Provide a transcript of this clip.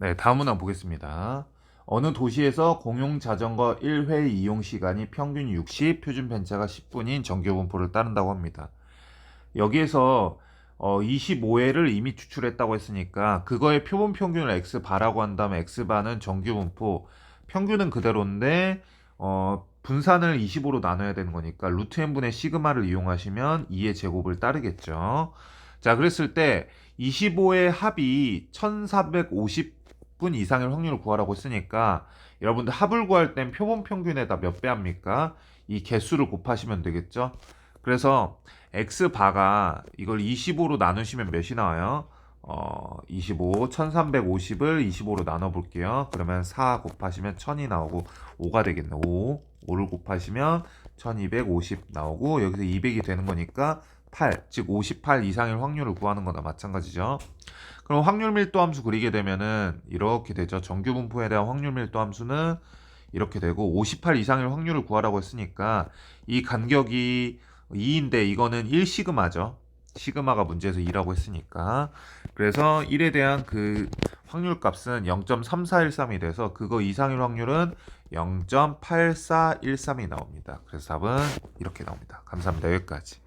네, 다음 문항 보겠습니다. 어느 도시에서 공용 자전거 1회 이용 시간이 평균 60, 표준 편차가 10분인 정규 분포를 따른다고 합니다. 여기에서 어, 25회를 이미 추출했다고 했으니까 그거의 표본 평균을 x바라고 한 다음에 x바는 정규 분포, 평균은 그대로인데 어, 분산을 25로 나눠야 되는 거니까 루트 n분의 시그마를 이용하시면 2의 제곱을 따르겠죠. 자, 그랬을 때 25의 합이 1450 분 이상의 확률을 구하라고 했으니까 여러분들 합을 구할 땐 표본 평균에다 몇 배 합니까? 이 개수를 곱하시면 되겠죠. 그래서 x바가 이걸 25로 나누시면 몇이 나와요? 어, 25, 1350을 25로 나눠 볼게요. 그러면 4 곱하시면 1000이 나오고 5가 되겠네. 5. 5를 곱하시면 1250 나오고 여기서 200이 되는 거니까 8, 즉 58 이상의 확률을 구하는 거나 마찬가지죠. 그럼 확률 밀도 함수 그리게 되면은 이렇게 되죠. 정규 분포에 대한 확률 밀도 함수는 이렇게 되고 58 이상의 확률을 구하라고 했으니까 이 간격이 2인데 이거는 1시그마죠. 시그마가 문제에서 2라고 했으니까 그래서 1에 대한 그 확률 값은 0.3413이 돼서 그거 이상일 확률은 0.8413이 나옵니다. 그래서 답은 이렇게 나옵니다. 감사합니다. 여기까지.